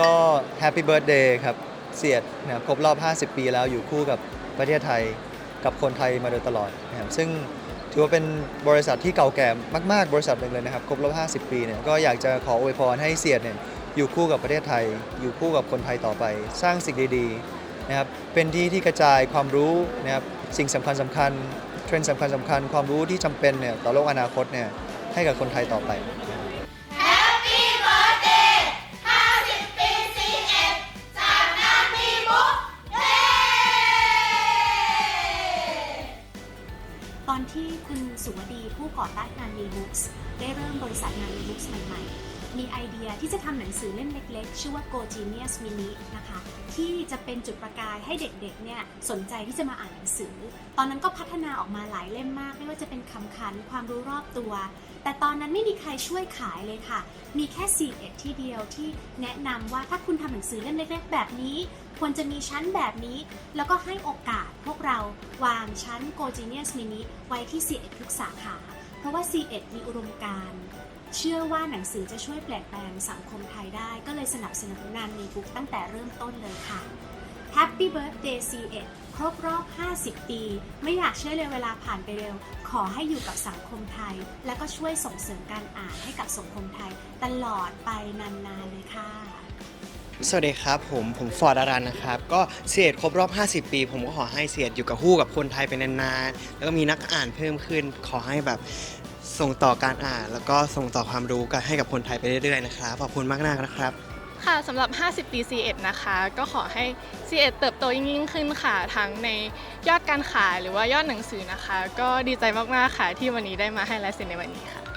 ก็ Happy Birthday ครับ เสียดนะครับครบรอบ 50 ปีแล้วอยู่คู่กับประเทศไทยกับคนไทยมาโดยตลอดนะครับซึ่งถือว่าเป็นบริษัทที่เก่าแก่มาก ๆ บริษัทหนึ่งเลยนะครับ ครบรอบ 50 ปีเนี่ยก็อยากจะขออวยพรให้เสียดเนี่ยอยู่คู่กับประเทศไทย อยู่คู่กับคนไทยต่อไป สร้างสิ่งดีๆนะครับเป็นที่ที่กระจายความรู้นะครับสิ่งสำคัญสำคัญเทรนด์สำคัญสำคัญความรู้ที่จำเป็นเนี่ยต่อโลกอนาคตเนี่ยให้กับคนไทยต่อไป ที่คุณสุวดีผู้ก่อตั้งงานรีบุ๊กส์ได้เริ่มบริษัทงานรีบุ๊กส์ใหม่ๆ มีไอเดียที่จะทำหนังสือเล่มเล็กๆ ชื่อว่า Go Genius Mini นะคะ ที่จะเป็นจุดประกายให้เด็กๆ เนี่ยสนใจที่จะมาอ่านหนังสือ ตอนนั้นก็พัฒนาออกมาหลายเล่มมาก ไม่ว่าจะเป็นคำขันความรู้รอบตัว แต่ตอนนั้นไม่มีใครช่วยขายเลยค่ะ มีแค่4เอ็ดที่เดียวที่แนะนำว่าถ้าคุณทำหนังสือเล่มเล็กๆ แบบนี้ ควรจะมีชั้นแบบนี้ แล้วก็ให้โอกาสพวกเราวางชั้น Go Genius Mini ไว้ที่ C1 ทุกสาขา เพราะว่า C1 มีอุดมการเชื่อว่าหนังสือจะช่วยเปลี่ยนแปลงสังคมไทยได้ ก็เลยสนับสนุนงานมีบุ๊กตั้งแต่เริ่มต้นเลยค่ะ Happy Birthday C1 ครบรอบ 50 ปี ไม่อยากเชื่อเลยเวลาผ่านไปเร็ว ขอให้อยู่กับสังคมไทย และก็ช่วยส่งเสริมการอ่านให้กับสังคมไทย ตลอดไปนานๆเลยค่ะ สวัสดีครับผมผมฟอร์ดอารันนะครับ ก็เสียดครบรอบ 50 ปี ผมก็ขอให้เสียดอยู่กับคู่กับคนไทยเป็นานๆแล้วก็มีนักอ่านเพิ่มขึ้น ขอให้แบบส่งต่อการอ่าน แล้วก็ส่งต่อความรู้กันให้กับคนไทยไปเรื่อยๆนะครับขอบคุณมากๆนะครับ ค่ะสำหรับ 50 ปี C1 นะคะ ก็ขอให้ C1 เติบโตยิ่งขึ้นค่ะ ทั้งในยอดการขายหรือว่ายอดหนังสือนะคะ ก็ดีใจมาก ๆ ค่ะที่วันนี้ได้มาให้ลายเซ็นในวันนี้ค่ะ